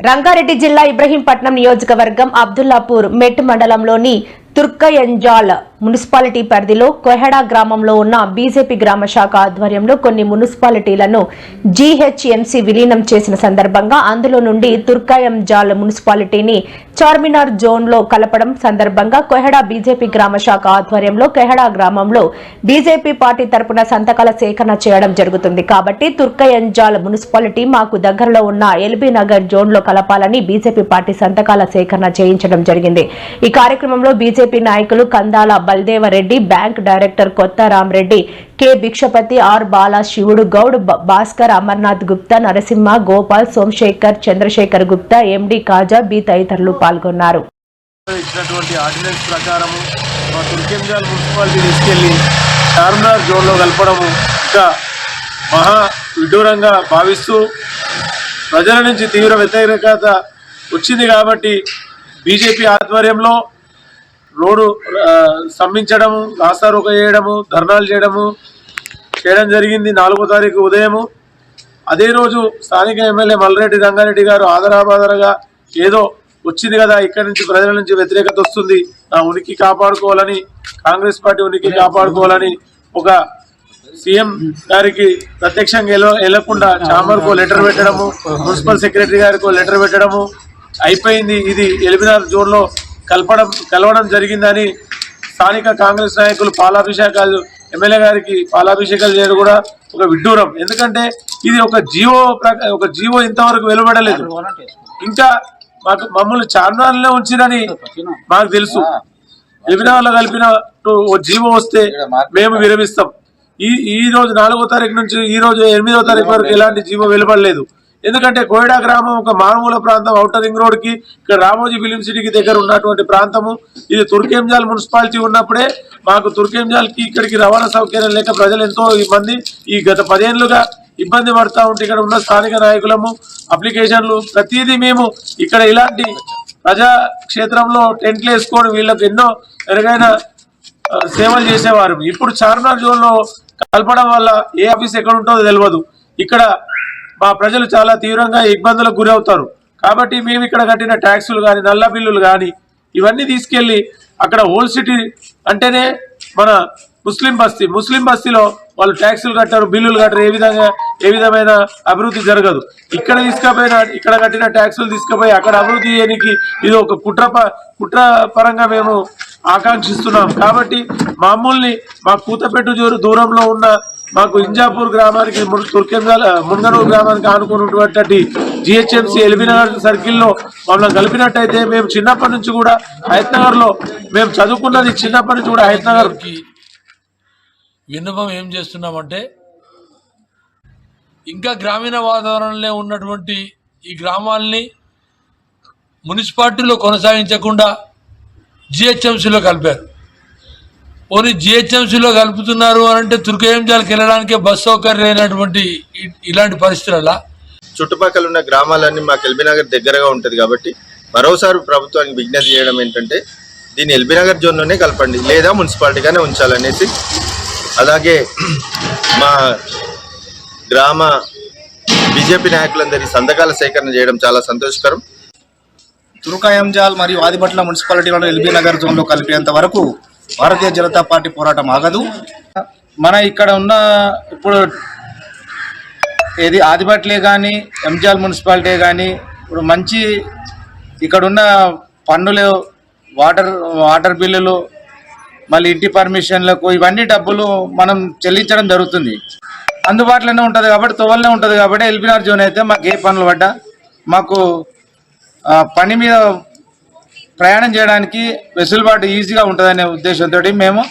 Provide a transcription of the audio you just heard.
రంగారెడ్డి జిల్లా ఇబ్రహీంపట్నం నియోజకవర్గం అబ్దుల్లాపూర్ మెట్ మండలంలోని తుర్కయంజాల్ మున్సిపాలిటీ పరిధిలో కొహెడా గ్రామంలో ఉన్న బీజేపీ గ్రామ శాఖ ఆధ్వర్యంలో కొన్ని మున్సిపాలిటీలను జీహెచ్ఎంసీ విలీనం చేసిన సందర్భంగా అందులో నుండి తుర్కయంజాల్ మున్సిపాలిటీని చార్మినార్ జోన్లో కలపడం సందర్భంగా కొహెడా బీజేపీ గ్రామ శాఖ ఆధ్వర్యంలో కొహెడా గ్రామంలో బీజేపీ పార్టీ తరపున సంతకాల సేకరణ చేయడం జరుగుతుంది. కాబట్టి తుర్కయంజాల్ మున్సిపాలిటీ మాకు దగ్గరలో ఉన్న ఎల్బీ నగర్ జోన్లో కలపాలని బీజేపీ పార్టీ సంతకాల సేకరణ చేయించడం జరిగింది. ఈ కార్యక్రమంలో బీజేపీ నాయకులు Kandala Baldev Reddy bank director Kotha Ramareddy K Bhikshapathi R Bala Shivudu Goud Bhaskar Amarnath Gupta Narasimha Gopal Somashekhar Chandrashekhar Gupta MD Kaja B తదితరులు పాల్గొన్నారు. ఇచ్చినటువంటి ఆర్డినెన్స్ ప్రకారము మా తుర్కెంజాల్ మున్సిపాలిటీ తీసుకెళ్ళి చార్మినార్ జోన్లో కలపడము ఇంకా మహా విడ్డూరంగా భావిస్తూ ప్రజల నుంచి తీవ్ర వ్యతిరేకత వచ్చింది కాబట్టి బీజేపీ ఆధ్వర్యంలో రోడ్డు ఆ, స్తంభించడము రాస్తారోక చేయడము ధర్నాలు చేయడము చేయడం జరిగింది నాలుగో తారీఖు ఉదయము. అదే రోజు స్థానిక ఎమ్మెల్యే మల్రెడ్డి రంగారెడ్డి గారు ఆదరాబాదరగా ఏదో వచ్చింది కదా ఇక్కడి నుంచి ప్రజల నుంచి వ్యతిరేకత వస్తుంది నా ఉనికి కాపాడుకోవాలని కాంగ్రెస్ పార్టీ ఉనికి కాపాడుకోవాలని ఒక సీఎం గారికి ప్రత్యక్షంగా వెళ్ళకుండా వెళ్ళకుండా లెటర్ పెట్టడము మున్సిపల్ సెక్రటరీ గారికి లెటర్ పెట్టడము అయిపోయింది ఇది ఎలిమినార్ జోన్లో కలపడం కలవడం జరిగిందని స్థానిక కాంగ్రెస్ నాయకులు పాలాభిషేకాలు ఎమ్మెల్యే గారికి పాలాభిషేకాలు చేయడం కూడా ఒక విడ్డూరం. ఎందుకంటే ఇది ఒక జీవో ఒక జీవో ఇంతవరకు వెలువడలేదు. ఇంకా మాకు మమ్మల్ని చార్మినార్లో ఉంచిరని మాకు తెలుసు. ఎలిమినార్లో కలిపిన ఓ జీవో వస్తే మేము విరమిస్తాం. ఈ ఈ రోజు నాలుగో తారీఖు నుంచి ఈ రోజు ఎనిమిదో తారీఖు వరకు ఎలాంటి జీవో వెలువడలేదు. ఎందుకంటే కోయిడా గ్రామం ఒక మారుమూల ప్రాంతం ఔటర్ రింగ్ రోడ్కి ఇక్కడ రామోజీ ఫిలిం సిటీకి దగ్గర ఉన్నటువంటి ప్రాంతము. ఇది తుర్కేంజాల్ మున్సిపాలిటీ ఉన్నప్పుడే మాకు తుర్కేంజాల్కి ఇక్కడికి రవాణా సౌకర్యం లేక ప్రజలు ఎంతో మంది ఈ గత పదేళ్ళుగా ఇబ్బంది పడతా ఉంటే ఇక్కడ ఉన్న స్థానిక నాయకులము అప్లికేషన్లు ప్రతిదీ మేము ఇక్కడ ఇలాంటి ప్రజా క్షేత్రంలో టెంట్లు వేసుకొని వీళ్ళకి ఎన్నో మెరుగైన సేవలు చేసేవారు. ఇప్పుడు చార్మినార్ జోన్లో కలపడం వల్ల ఏ ఆఫీస్ ఎక్కడ ఉంటుందో తెలియదు. ఇక్కడ మా ప్రజలు చాలా తీవ్రంగా ఇబ్బందులకు గురవుతారు. కాబట్టి మేము ఇక్కడ కట్టిన ట్యాక్సులు కానీ నల్ల బిల్లులు కానీ ఇవన్నీ తీసుకెళ్ళి అక్కడ ఓల్డ్ సిటీ అంటేనే మన ముస్లిం బస్తీ. ముస్లిం బస్తీలో వాళ్ళు ట్యాక్సులు కట్టారు బిల్లులు కట్టారు. ఏ విధంగా ఏ విధమైన అభివృద్ధి జరగదు. ఇక్కడ తీసుకుపోయిన ఇక్కడ కట్టిన ట్యాక్సులు తీసుకుపోయి అక్కడ అభివృద్ధి చేయడానికి ఇది ఒక కుట్ర ప- కుట్ర పరంగా మేము ఆకాంక్షిస్తున్నాం. కాబట్టి మామూల్ని మా కూతపెట్టు దూర- దూరంలో ఉన్న మాకు ఇంజాపూర్ గ్రామానికి తుర్కెందాల తుర్కెంజాల మున్గనూరు గ్రామానికి ఆనుకున్నటువంటి జిహెచ్ఎంసీ ఎల్బీనగర్ సర్కిల్లో మమ్మల్ని కలిపినట్టయితే మేము చిన్నప్పటి నుంచి కూడా హైత్నగర్లో మేము చదువుకున్నది చిన్నప్పటి నుంచి కూడా హైత్నగర్కి విన్నపం ఏం చేస్తున్నామంటే ఇంకా గ్రామీణ వాతావరణంలో ఉన్నటువంటి ఈ గ్రామాల్ని మున్సిపాలిటీలో కొనసాగించకుండా జిహెచ్ఎంసీలో కలిపారు. పోనీ జిహెచ్ఎంసీలో కలుపుతున్నారు అని అంటే తుర్కయంజాలకు వెళ్ళడానికే బస్ సౌకర్యం లేనటువంటి ఇలాంటి పరిస్థితులలో చుట్టుపక్కల ఉన్న గ్రామాలన్నీ మాకు ఎల్బీనగర్ దగ్గరగా ఉంటుంది కాబట్టి మరోసారి ప్రభుత్వానికి విజ్ఞప్తి చేయడం ఏంటంటే దీన్ని ఎల్బీనగర్ జోన్లోనే కలపండి లేదా మున్సిపాలిటీగానే ఉంచాలనేసి. అలాగే మా గ్రామ బీజేపీ నాయకులందరి సంతకాల సేకరణ చేయడం చాలా సంతోషకరం. తురుకాయంజాల్ మరియు ఆదిపట్ల మున్సిపాలిటీలను ఎల్బీ నగర్ జోన్లో కలిపేంత వరకు భారతీయ జనతా పార్టీ పోరాటం ఆగదు. మన ఇక్కడ ఉన్న ఇప్పుడు ఏది ఆదిపట్లే కానీ ఎంజాల్ మున్సిపాలిటీ కానీ ఇప్పుడు మంచి ఇక్కడున్న పన్నులు వాటర్ వాటర్ బిల్లులు మళ్ళీ ఇంటి పర్మిషన్లకు ఇవన్నీ డబ్బులు మనం చెల్లించడం జరుగుతుంది. అందుబాటులోనే ఉంటుంది కాబట్టి తోవలనే ఉంటుంది కాబట్టి ఎల్బీఆర్ జోన్ అయితే మాకు ఏ పనులు పడ్డా మాకు పని మీద ప్రయాణం చేయడానికి వెసులుబాటు ఈజీగా ఉంటుందనే ఉద్దేశంతో మేము